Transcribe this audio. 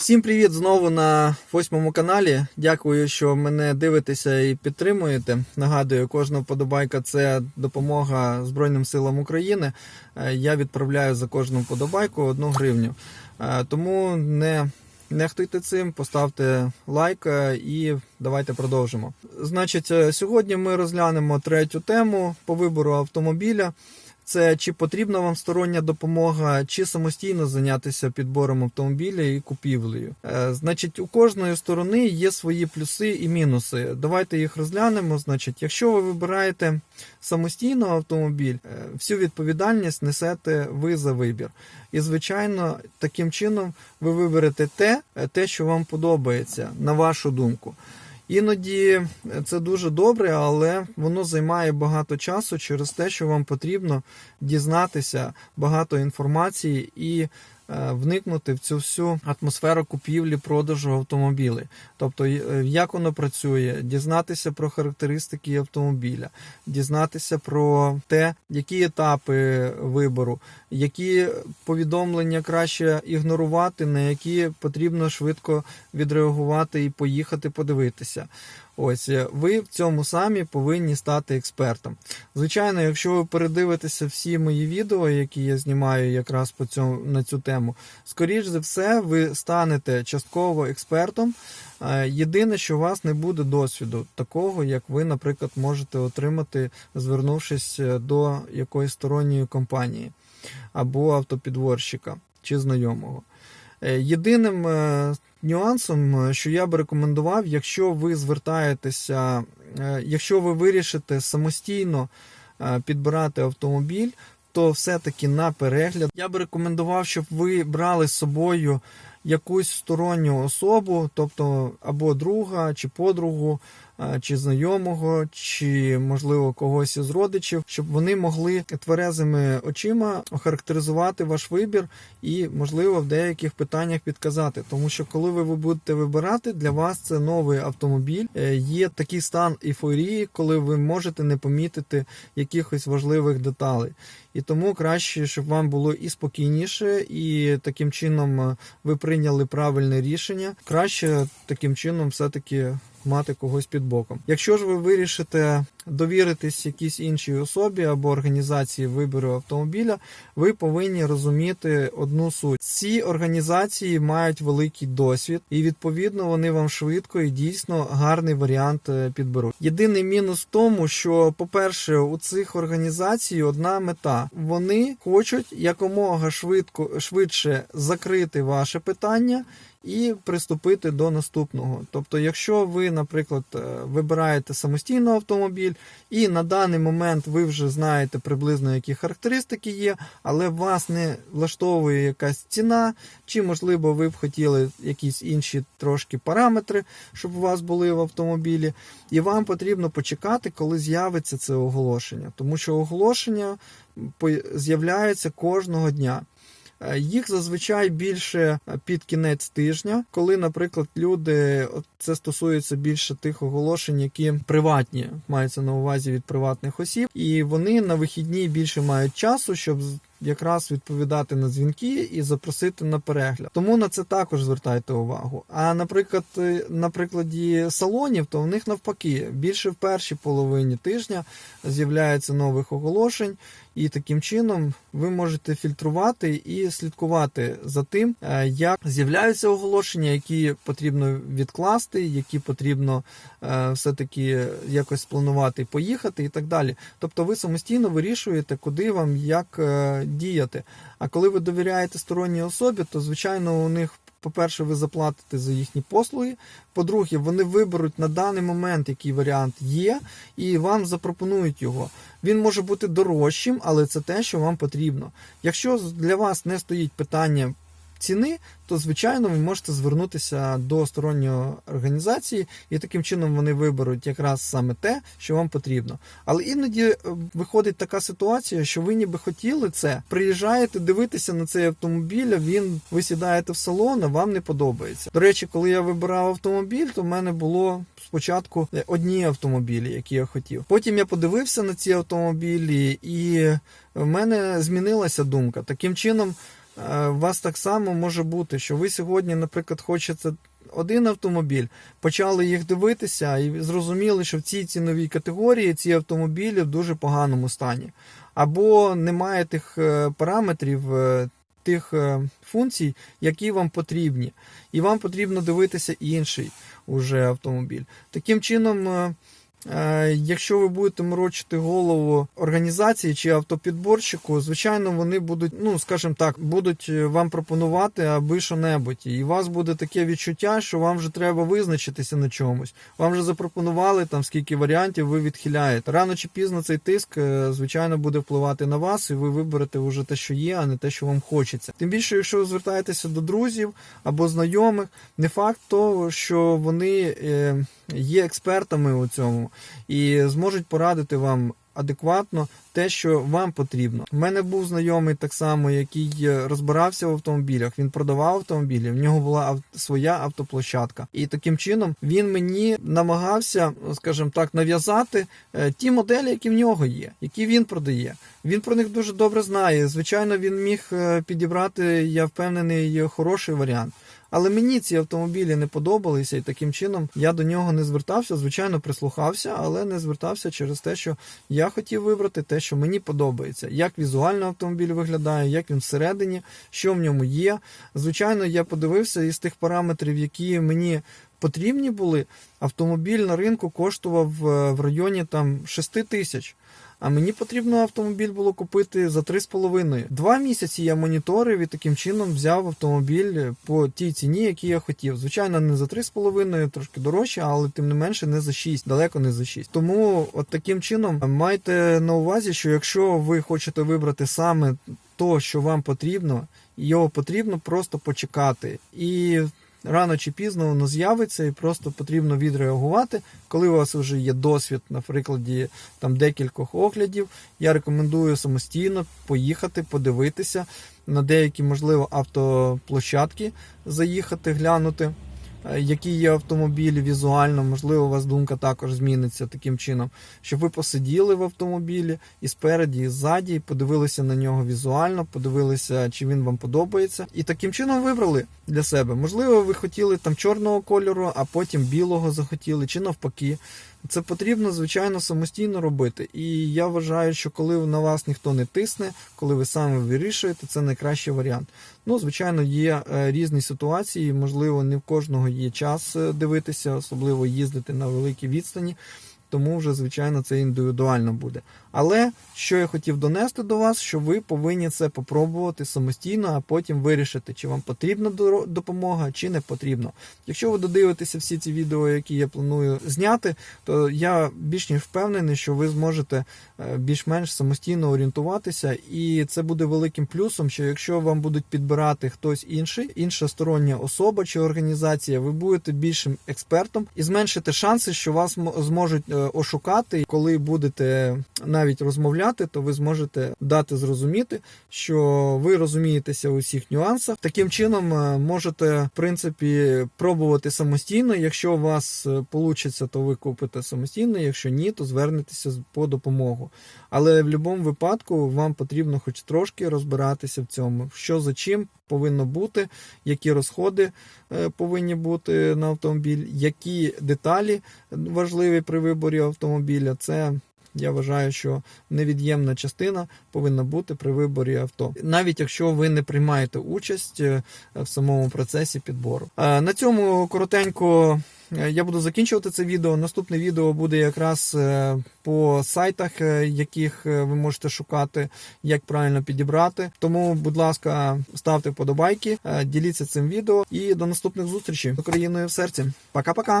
Всім привіт знову на восьмому каналі. Дякую, що мене дивитеся і підтримуєте. Нагадую, кожна вподобайка це допомога Збройним силам України. Е, Я відправляю за кожну вподобайку одну гривню. Е, Тому не нехтуйте цим, поставте лайк е, і давайте продовжимо. Значить, сьогодні ми розглянемо третю тему по вибору автомобіля. Це чи потрібна вам стороння допомога, чи самостійно зайнятися підбором автомобіля і купівлею. Е, значить, у кожної сторони є свої плюси і мінуси. Давайте їх розглянемо. Значить, якщо ви вибираєте самостійно автомобіль, е, всю відповідальність несете ви за вибір. І, звичайно, таким чином ви виберете те, е, те, що вам подобається, на вашу думку. Іноді це дуже добре, але воно займає багато часу через те, що вам потрібно дізнатися багато інформації і е, вникнути в цю всю атмосферу купівлі продажу автомобілів. Тобто, е, як воно працює, дізнатися про характеристики автомобіля, дізнатися про те, які етапи вибору, які повідомлення краще ігнорувати, на які потрібно швидко відреагувати і поїхати подивитися. Ось е, ви в цьому самі повинні стати експертом. Звичайно, якщо ви передивитеся всі мої відео, які я знімаю якраз по цьому на цю тему, скоріш за все, ви станете частково експертом. Е, Єдине, що у вас не буде досвіду такого, як ви, наприклад, можете отримати, звернувшись е, до якоїсь сторонньої компанії або автопідворщика чи знайомого. Е, Єдиним е, нюансом, е, що я би рекомендував, якщо ви звертаєтеся, якщо ви вирішите самостійно підбирати автомобіль, то все-таки на перегляд. Я би рекомендував, щоб ви брали з собою якусь сторонню особу, тобто або друга, чи подругу, чи знайомого, чи можливо когось із родичів, щоб вони могли тверезими очима охарактеризувати ваш вибір і, можливо, в деяких питаннях підказати. Тому що коли ви будете вибирати, для вас це новий автомобіль. Е, Є такий стан ейфорії, коли ви можете не помітити якихось важливих деталей. І тому краще, щоб вам було і спокійніше, і таким чином е, ви прийняли правильне рішення. Краще таким чином все-таки мати когось під боком. Якщо ж ви вирішите довіритись якійсь іншій особі або організації вибору автомобіля, ви повинні розуміти одну суть: ці організації мають великий досвід, і відповідно вони вам швидко і дійсно гарний варіант е, підберуть. Єдиний мінус в тому, що, по-перше, у цих організацій одна мета: вони хочуть якомога швидко швидше закрити ваше питання і приступити до наступного. Тобто, якщо ви, наприклад, е, вибираєте самостійно автомобіль, і на даний момент ви вже знаєте приблизно, які характеристики є, але вас не влаштовує якась ціна, чи, можливо, ви б хотіли якісь інші трошки параметри, щоб у вас були в автомобілі, і вам потрібно почекати, коли з'явиться це оголошення, тому що оголошення з'являється кожного дня. Е, Їх зазвичай більше е, під кінець тижня, коли, наприклад, люди це стосується більше тих оголошень, які приватні, мається на увазі від приватних осіб, і вони на вихідні більше мають часу, щоб якраз відповідати на дзвінки і запросити на перегляд. Тому на це також звертайте увагу. А наприклад, е, на прикладі салонів, то в них навпаки більше в першій половині тижня з'являється нових оголошень. І таким чином ви можете фільтрувати і слідкувати за тим, е, як з'являються оголошення, які потрібно відкласти, які потрібно е, все-таки якось спланувати, поїхати і так далі. Тобто ви самостійно вирішуєте, куди вам як е, діяти. А коли ви довіряєте сторонній особі, то звичайно у них. По-перше, ви заплатите за їхні послуги. По-друге, вони виберуть на даний момент, який варіант є, і вам запропонують його. Він може бути дорожчим, але це те, що вам потрібно. Якщо для вас не стоїть питання ціни, то звичайно ви можете звернутися до сторонньої організації, і таким чином вони виберуть якраз саме те, що вам потрібно. Але іноді е, виходить така ситуація, що ви ніби хотіли це, приїжджаєте дивитися на цей автомобіль, він ви сідаєте в салон, а вам не подобається. До речі, коли я вибирав автомобіль, то в мене було спочатку е, одні автомобілі, які я хотів. Потім я подивився на ці автомобілі, і в мене змінилася думка. Таким чином. Е, у вас так само може бути, що ви сьогодні, наприклад, хочете один автомобіль, почали їх дивитися і зрозуміли, що в цій ціновій категорії ці автомобілі в дуже поганому стані. Або немає тих е, параметрів, е, тих е, функцій, які вам потрібні. І вам потрібно дивитися інший уже автомобіль. Таким чином. Е, Якщо ви будете морочити голову організації чи автопідборщику, звичайно, вони будуть, ну скажімо так, будуть е, вам пропонувати аби що-небудь. І у вас буде таке відчуття, що вам вже треба визначитися на чомусь. Вам вже запропонували там скільки варіантів, ви відхиляєте. Рано чи пізно цей тиск, е, звичайно, буде впливати на вас, і ви виберете вже те, що є, а не те, що вам хочеться. Тим більше, якщо ви звертаєтеся до друзів або знайомих, не факт того, що вони є експертами у цьому і зможуть порадити вам адекватно те, що вам потрібно. У мене був знайомий так само, який е, розбирався в автомобілях. Він продавав автомобілі. В нього була ав- своя автоплощадка, і таким чином він мені намагався, скажімо так, нав'язати е, ті моделі, які в нього є, які він продає. Він про них дуже добре знає. Звичайно, він міг е, підібрати, я впевнений, хороший варіант. Але мені ці автомобілі не подобалися, і таким чином я до нього не звертався. Звичайно, прислухався, але не звертався через те, що я хотів вибрати те, що мені подобається. Як візуально автомобіль виглядає, як він всередині, що в ньому є. Звичайно, я подивився із тих параметрів, які мені потрібні були. Автомобіль на ринку коштував е, в районі там 6 тисяч. А мені потрібно автомобіль було купити за 3,5. Два місяці я моніторив і таким чином взяв автомобіль по тій ціні, які я хотів. Звичайно, не за 3,5, трошки дорожче, але тим не менше не за 6, далеко не за 6. Тому от таким чином майте на увазі, що якщо ви хочете вибрати саме то, що вам потрібно, його потрібно просто почекати. І рано чи пізно воно з'явиться, і просто потрібно відреагувати. Коли у вас вже є досвід на прикладі там декількох оглядів, я рекомендую самостійно поїхати, подивитися на деякі, можливо, автоплощадки, заїхати, глянути. Е, Які є автомобілі візуально, можливо, у вас думка також зміниться таким чином, щоб ви посиділи в автомобілі і спереді, і ззаді, і подивилися на нього візуально, подивилися, чи він вам подобається, і таким чином вибрали для себе. Можливо, ви хотіли там чорного кольору, а потім білого захотіли, чи навпаки. Це потрібно, звичайно, самостійно робити. І я вважаю, що коли на вас ніхто не тисне, коли ви саме вирішуєте, це найкращий варіант. Ну, звичайно, є е, різні ситуації, можливо, не в кожного є час е, дивитися, особливо їздити на великій відстані. Тому вже, звичайно, це індивідуально буде. Але що я хотів донести до вас, що ви повинні це попробувати самостійно, а потім вирішити, чи вам потрібна допомога, чи не потрібно. Якщо ви додивитеся всі ці відео, які я планую зняти, то я більш ніж впевнений, що ви зможете е, більш-менш самостійно орієнтуватися, і це буде великим плюсом, що якщо вам будуть підбирати хтось інший, інша стороння особа чи організація, ви будете більшим експертом і зменшите шанси, що вас зможуть е, ошукати. Коли будете навіть розмовляти, то ви зможете дати зрозуміти, що ви розумієтеся у всіх нюансах. Таким чином е, можете, в принципі, пробувати самостійно. Якщо у вас вийде, то ви купите самостійно. Якщо ні, то звернетеся по допомогу. Але в будь-якому випадку вам потрібно хоч трошки розбиратися в цьому, що за чим повинно бути, які розходи е, повинні бути на автомобіль, які деталі важливі при виборі автомобіля. Це я вважаю, що невід'ємна частина повинна бути при виборі авто, навіть якщо ви не приймаєте участь е, в самому процесі підбору. Е, На цьому коротенько е, я буду закінчувати це відео. Наступне відео буде якраз по сайтах, яких ви можете шукати, як правильно підібрати. Тому, будь ласка, ставте вподобайки, діліться цим відео і до наступних зустрічей з Україною в серці. Пока-пока.